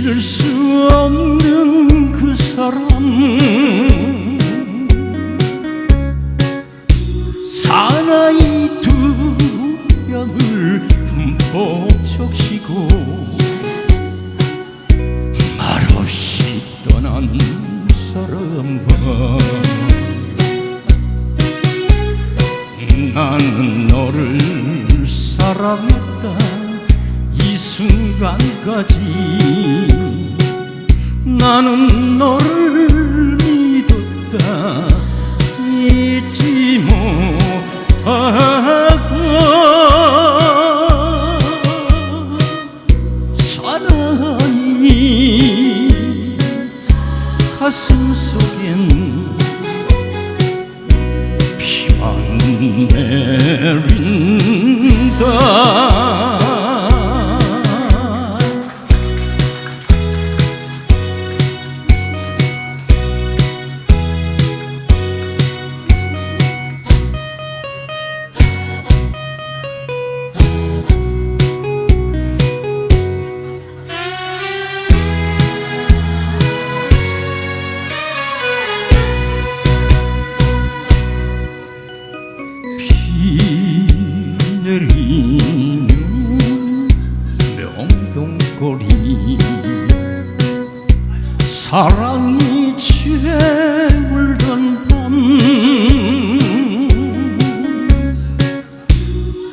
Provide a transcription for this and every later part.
잊을 수 없는 그 사람. 사나이 두 뺨을 흠뻑 적시고 말없이 떠난 사람아 나는 너를 사랑했다. 이 순간까지 나는 너를 믿었다. 잊지 못하고 사랑이 가슴 속엔 명동거리 사랑이 채울던 밤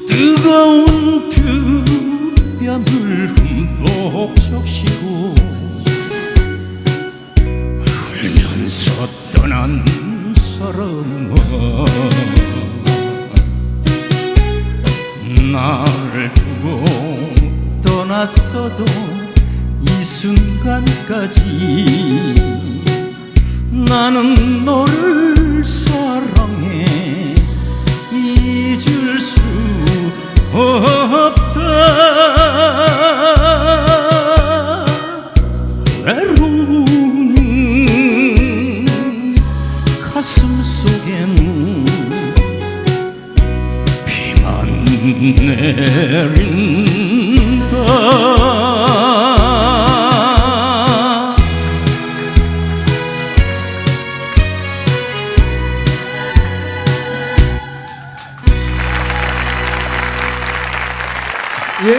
뜨거운 두 뺨을 흠뻑 적시고 울면서 떠난 사람아 떠났어도 이 순간까지 나는 너를 사랑해 잊을 수 없다. 외로운 가슴 속엔 비만 내린다 예,